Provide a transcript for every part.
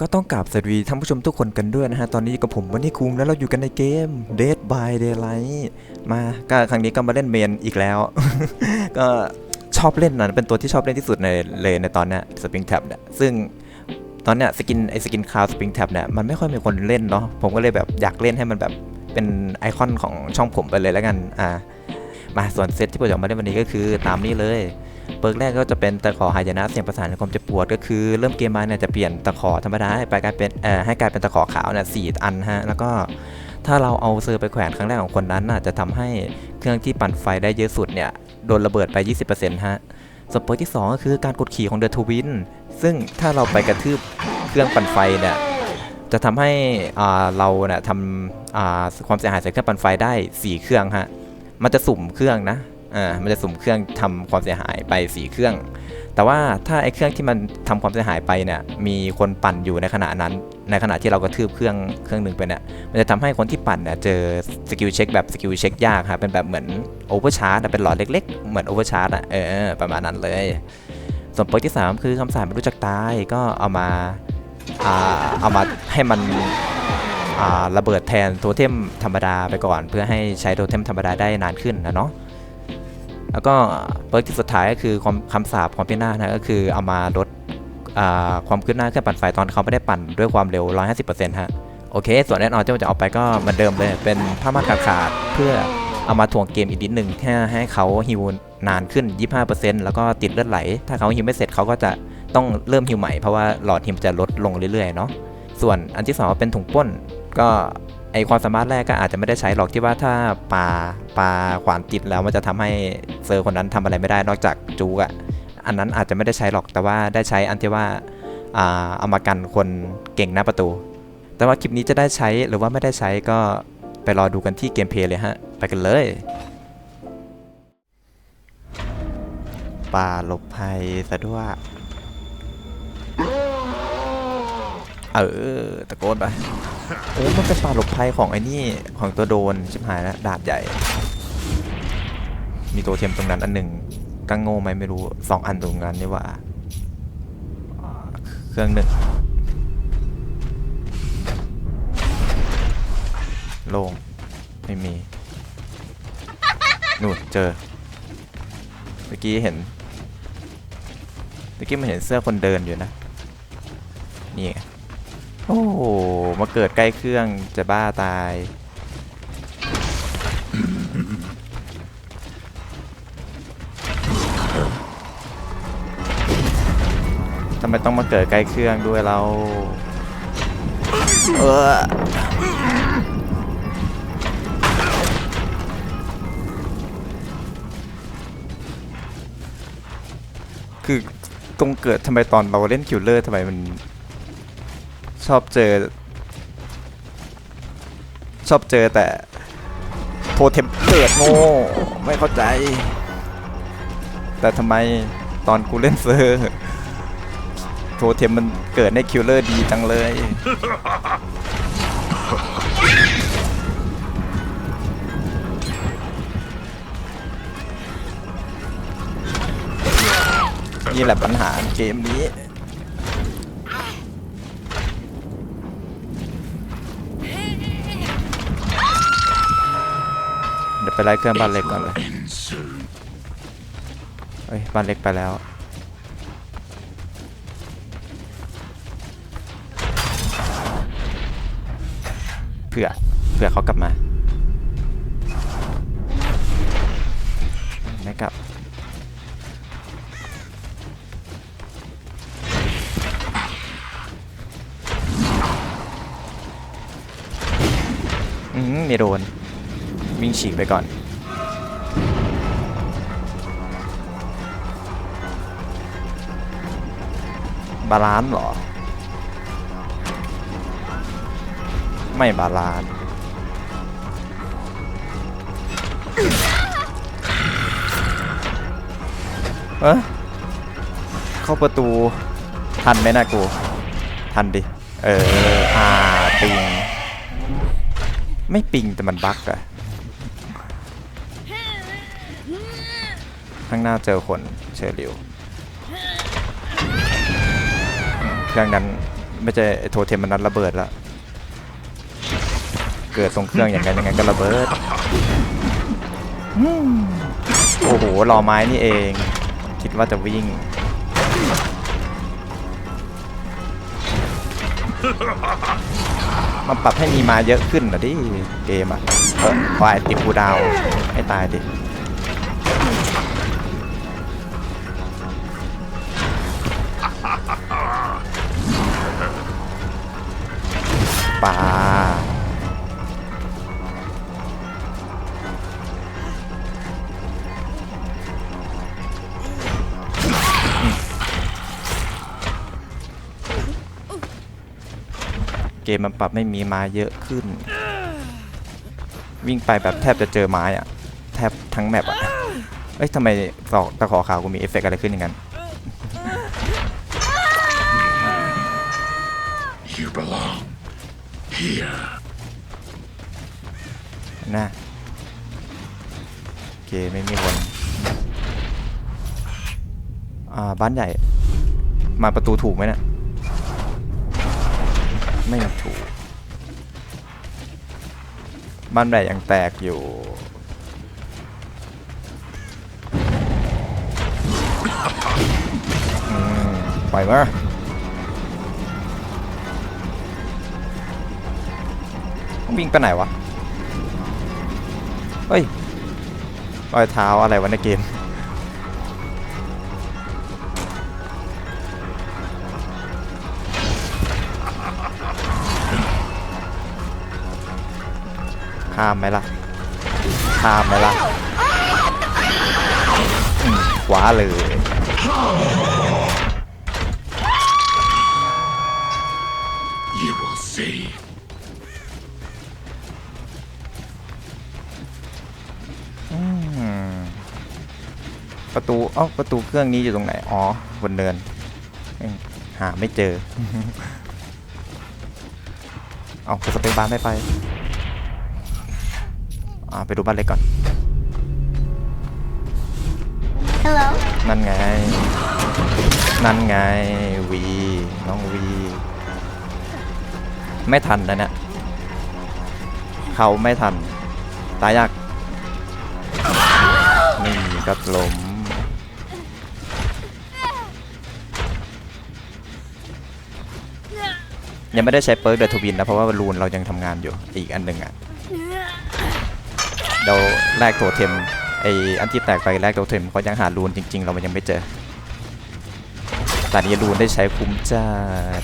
ก็ต้องกราบสวัสดีท่านผู้ชมทุกคนกันด้วยนะฮะ ตอนนี้กับผมวันนี้คุงแล้วเราอยู่กันในเกม Dead by Daylight มาก็ครั้งนี้ก็มาเล่นเมนอีกแล้ว ก็ชอบเล่นนะเป็นตัวที่ชอบเล่นที่สุดในเลยในตอนเนี้ยสปริงแท็บเนี่ยซึ่งตอนเนี้ยสกินไอสกินคาวสปริงแท็บเนี่ยมันไม่ค่อยมีคนเล่นเนาะผมก็เลยแบบอยากเล่นให้มันแบบเป็นไอคอนของช่องผมไปเลยแล้วกันอ่ามาส่วนเซตที่ผมจะเอามาเล่นวันนี้ก็คือตามนี้เลย เปิร์กแรกก็จะเป็นตะขอหายนะเสียงประสานความเจ็บปวดก็คือเริ่มเกมมาเนี่ยจะเปลี่ยนตะขอธรรมดาให้ไปกลายเป็นเอ่อให้กลายเป็นตะขอขาวเนี่ยสี่อันฮะแล้วก็ถ้าเราเอาเซอร์ไปแขวนครั้งแรกของคนนั้นน่ะจะทำให้เครื่องที่ปั่นไฟได้เยอะสุดเนี่ยโดนระเบิดไป 20%ฮะส่วนเปิร์กที่ 2 ก็คือการกดขี่ของเดอะทวินซึ่งถ้าเราไปกระทืบเครื่องปั่นไฟเนี่ยจะทำให้อ่าเราเนี่ยทำอ่าความเสียหายใส่เครื่องปั่นไฟได้ 4 เครื่องฮะมันจะสุ่มเครื่องนะ อ่ามันจะสุ่มเครื่องทำความเสียหายไปสีเครื่อง แต่ว่าถ้าไอ้เครื่องที่มันทำความเสียหายไปเนี่ยมีคนปั่นอยู่ในขณะนั้น ในขณะที่เรากระทืบเครื่องเครื่องหนึ่งไปเนี่ยมันจะทำให้คนที่ปั่นเนี่ยเจอสกิลเช็คแบบสกิลเช็คยากครับเป็นแบบเหมือนโอเวอร์ชาร์จเป็นหลอดเล็ก ๆ เหมือนโอเวอร์ชาร์จอะเออประมาณนั้นเลย ส่วนเปิร์กที่ 3 คือคำสาปไม่รู้จักตายก็เอามาอ่าเอามาให้มันระเบิดแทนโทเทมธรรมดาไปก่อน เพื่อให้ใช้โทเทมธรรมดาได้นานขึ้นนะเนาะ แล้วก็เปิร์กที่สุดท้ายก็คือความคำสาปความเป็นหน้านะก็คือเอามาลดาความขึ้นหน้าเครื่องปั่นไฟตอนเขาไม่ได้ปั่นด้วยความเร็ว 150%ฮะโอเค ส่วนแอดออนที่ผมจะเอาไปก็เหมือนเดิมเลย เป็นผ้าม่านขาดขาดเพื่อเอามาถ่วงเกมอีกนิดหนึ่งให้ให้เขาฮิวนานขึ้น 25%แล้วก็ติดเลือดไหล ถ้าเขาฮิวไม่เสร็จเขาก็จะต้องเริ่มฮิวใหม่เพราะว่าหลอดฮิวจะลดลงเรื่อยๆเนาะส่วนอันที่สองเป็นถุงป้นก็ ไอความสามารถแรกก็อาจจะไม่ได้ใช้หรอกที่ว่าถ้าปาปาขวานติดแล้วมันจะทำให้เซอร์คนนั้นทำอะไรไม่ได้นอกจากจูกอะอันนั้นอาจจะไม่ได้ใช้หรอกแต่ว่าได้ใช้อันที่ว่าอ่าเอามากันคนเก่งหน้าประตู แต่ว่าคลิปนี้จะได้ใช้หรือว่าไม่ได้ใช้ก็ไปรอดูกันที่เกมเพลย์เลยฮะ ไปกันเลยป่าหลบภัยซะด้วยเออตะโกนไป โอ้มันเป็นป่าหลบภัยของไอ้นี่ของตัวโดนชิบหายแล้วดาบใหญ่ มีตัวเทียมตรงนั้นอันหนึ่งกังโง่ไหมไม่รู้สองอันตรงนั้นนี่ว่าอ่าเครื่องหนึ่งโล่งไม่มีนู่นเจอเมื่อกี้เห็นเมื่อกี้มันเห็นเสื้อคนเดินอยู่นะ นี่ไง โอ้โห มาเกิดใกล้เครื่องจะบ้าตาย ทำไมต้องมาเกิดใกล้เครื่องด้วยเรา เออคือตรงเกิดทำไมตอนเราเล่นคิวเลอร์ทำไมมัน ชอบเจอ ชอบเจอแต่โทเทมเกิดโง่ไม่เข้าใจ แต่ทำไมตอนกูเล่นเซอร์โทเทมมันเกิดในคิวเลอร์ดีจังเลย นี่แหละปัญหาเกมนี้ ดี๋ยวไปไล่เครื่องบ้านเล็กก่อนเลยเฮ้ยบ้านเล็กไปแล้ว เผื่อเผื่อเขากลับมา ไม่กลับอืมไม่โดน วิ่งฉีกไปก่อน บาลานซ์เหรอ ไม่บาลานซ์เอะเข้าประตูทันไหมนะกู ทันดิ เออ อ่า ปิง ไม่ปิงแต่มันบั๊กอะ ข้างหน้าเจอคนเชอริวเครื่องนั้นไม่ใช่ไอ้โทเทมมันนัดระเบิดละเกิดตรงเครื่องอย่างนั้นยังไงก็ระเบิดโอ้โหรอไม้นี่เอง คิดว่าจะวิ่งมันปรับให้มีมาเยอะขึ้นเหรอดิเกมอะควายติดกูดาวให้ตายดิ ปลาเกมมันปรับไม่มีไม้เยอะขึ้น วิ่งไปแบบแทบจะเจอไม้อะแทบทั้งแมปอะเอ้ยทำไมตอกตะขอขาวกูมีเอฟเฟกต์อะไรขึ้นอย่างนั้น You belong. นะโอเค ไม่มีคนอ่าบ้านใหญ่ มาประตูถูกไหมเนะี่ยไม่ถูก บ้านใหญ่ยังแตกอยู่อืมปมา วิ่งไปไหนวะ เฮ้ยรอยเท้าอะไรวะในเกม ข้ามไหมล่ะ ข้ามไหมล่ะขวาเลย ประตูเอ้าประตูเครื่องนี้อยู่ตรงไหน อ๋อ บนเนินเอ้ยหาไม่เจอ เอากดสเปซบาร์ไม่ไป อ่า ไปดูบ้านเล็กก่อน Hello. นั่นไง นั่นไง วี น้องวี ไม่ทันนะเนี่ยเขาไม่ทัน ตายยากนี่ก็ล้ม ยังไม่ได้ใช้เปิร์กเดอะทวินนะเพราะว่ารูนเรายังทำงานอยู่อีกอันหนึ่งอะเราแลกโทเทมไออันที่แตกไปแลกโทเทมเขายังหารูนจริง ๆ เรามันยังไม่เจอแต่นี้รูนได้ใช้คุ้มจัด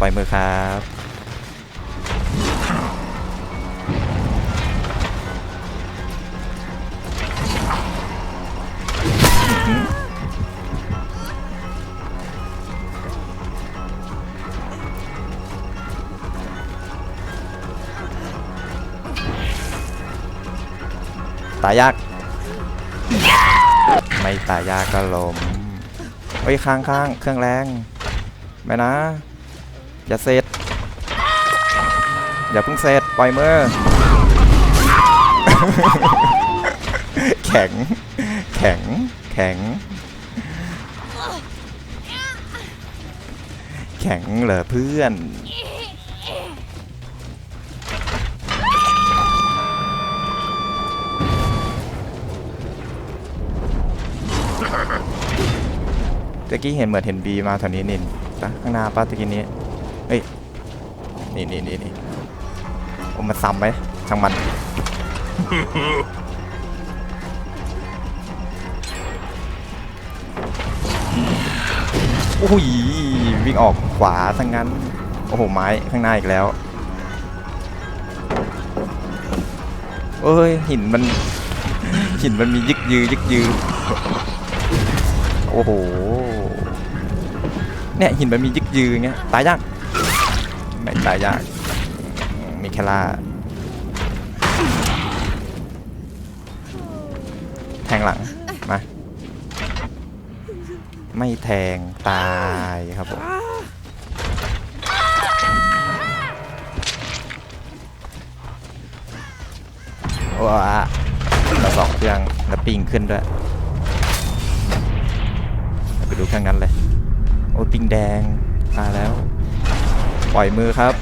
ปล่อยมือครับายยาก ไม่ตายยากก็ล้มเฮ้ยข้างข้างๆเครื่องแรงไม่นะ อย่าเสร็จ อย่าเพิ่งเสร็จปล่อยมือแข็ง แข็ง แข็ง แข็งเหรอเพื่อน ตะกี้เห็นเหมือนเห็นบีมาแถวนี้นินปะข้างหน้าป้าตะกี้นี้เฮ้ยนี่นี่นี่นี่โอ้มันซ้ำไหมช่างมันโอ้ยวิ่งออกขวาทั้งนั้น โอ้โห ไม้ข้างหน้าอีกแล้วเอ้ยหินมันหินมันมียึกยือยึกยือ โอ้โห เนี่ยหินมันมียึกยืออย่างเงี้ย ตายยาก ไม่ตายยาก มีแค่ล่าแทงหลัง มา ไม่แทง ตายครับผม ว้าเราสองเครื่องแล้วปิงขึ้นด้วย ไปดูแค่นั้นเลย โอ้ปิงแดงมาแล้ว ปล่อยมือครับ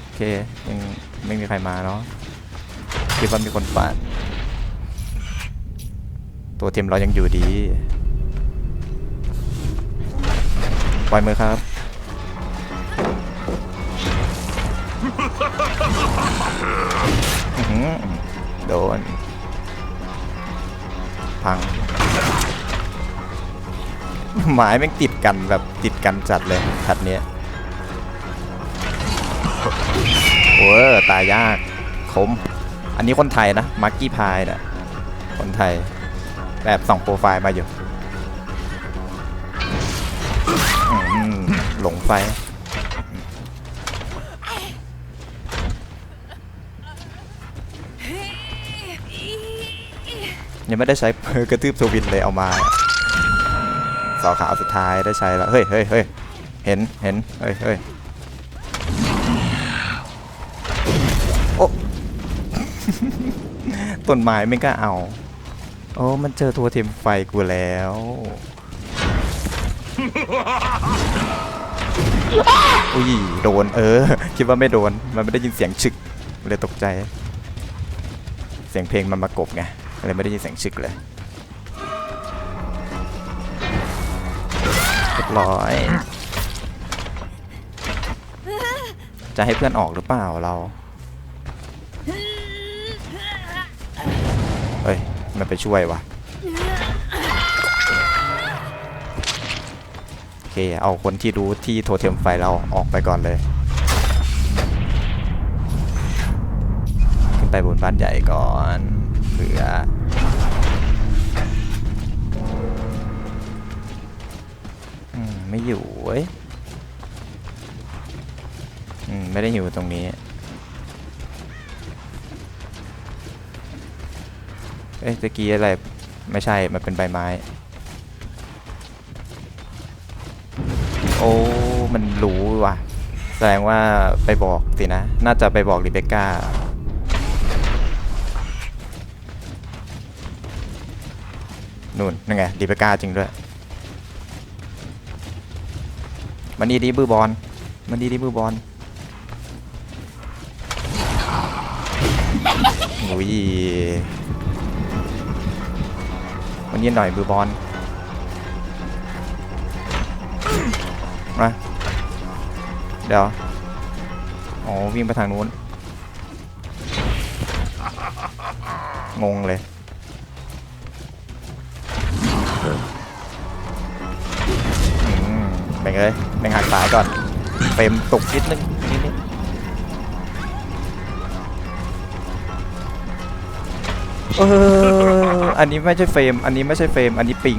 โอเค ยังไม่มีใครมาเนาะคิดว่ามีคนปาดตัวเทมเรายังอยู่ดี ปล่อยมือครับโดน พัง หมายแม่งติดกันแบบติดกันจัดเลยชัดเนี้ยโอ้ตายยากคม อันนี้คนไทยนะมาร์กี้พายนะคนไทยแบบส่องโปรไฟล์มาอยู่หลงไฟยังไม่ได้ใช้กระทืบสวินเลยเอามา สอขาวสุดท้ายได้ใช้แล้ว เฮ้ยเฮ้ยเฮ้ยเห็นเห็นเฮ้ยเฮ้ยโอ้ต้นไม้ไม่กล้าเอา โอ้ มันเจอตัวเทมไฟกูแล้ว อุ้ย โดน เออ คิดว่าไม่โดน มันไม่ได้ยินเสียงฉึก เลยตกใจ เสียงเพลงมันมากบไง เลยไม่ได้ยินเสียงฉึกเลย รียบร้อย จะให้เพื่อนออกหรือเปล่าเรา เฮ้ย มันไปช่วยวะโอเค เอาคนที่รู้ที่โทเทมไฟเราออกไปก่อนเลย ขึ้นไปบนบ้านใหญ่ก่อนเผื่อ ไม่อยู่เว้ยอืม ไม่ได้อยู่ตรงนี้ เอ้ยตะกี้อะไร ไม่ใช่ มันเป็นใบไม้ โอ้ มันรู้ว่ะ แสดงว่าไปบอกสินะ น่าจะไปบอกริเบก้านู่นนั่นไงริเบก้าจริงด้วย มันดีดีบือบอลมันดีดีบือบอลอุ้ยมันเยินหน่อยบือบอลมาเดี๋ยวอ๋อวิ่งไปทางนู้น งงเลย งเลยแบ่งหักสายก่อนเฟรมตกนิดนึงนิดนึงเอออันนี้ไม่ใช่เฟรม อันนี้ไม่ใช่เฟรม อันนี้ปิง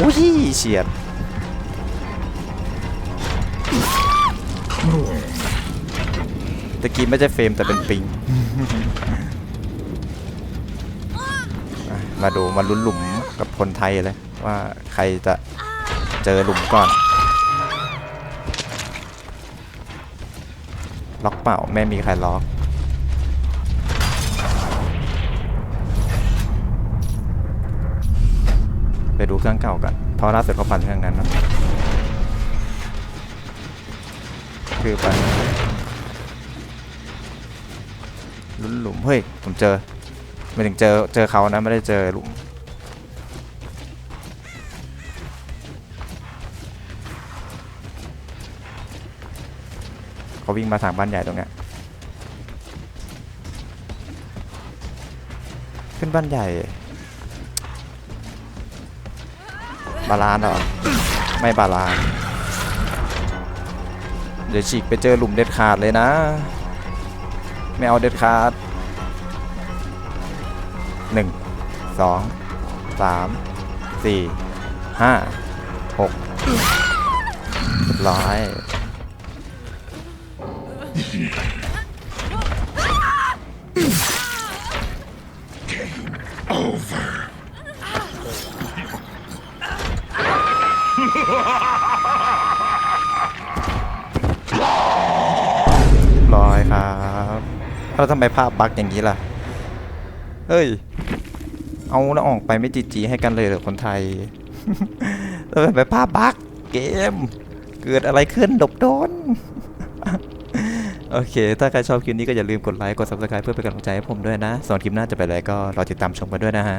อุ้ยเฉียดตะกี้ไม่ใช่เฟรมแต่เป็นปิง มาดูมาลุ้นหลุมกับคนไทยเลยว่าใครจะเจอหลุมก่อน ล็อกเปล่าไม่มีใครล็อกไปดูเครื่องเก่ากันเพราะล่าสุดเขาปั่นเครื่องนั้นนะคือไปลุ้นหลุมเฮ้ยผมเจอ ไม่ถึงเจอเจอเขานะ ไม่ได้เจอหลุมเขาวิ่งมาทางบ้านใหญ่ตรงเนี้ยขึ้นบ้านใหญ่ บาลานหรอ ไม่บาลาน เดี๋ยวฉีกไปเจอหลุมเด็ดขาดเลยนะ ไม่เอาเด็ดขาด หนึ่งสองสามสี่ห้าหกเรียร้อย Over. เรียบเราทำไมภาพบั๊กอย่างนี้ล่ะ เฮ้ย เอาแล้วออกไปไม่จีจีให้กันเลยเหรอคนไทยเออไปภาพบักเกม เกิดอะไรขึ้นดบโดน โอเค ถ้าใครชอบคลิปนี้ก็อย่าลืมกดไลค์ กด subscribe เพื่อเป็นกำลังใจให้ผมด้วยนะส่วนคลิปหน้าจะไปอะไรก็รอติดตามชมกันด้วยนะฮะ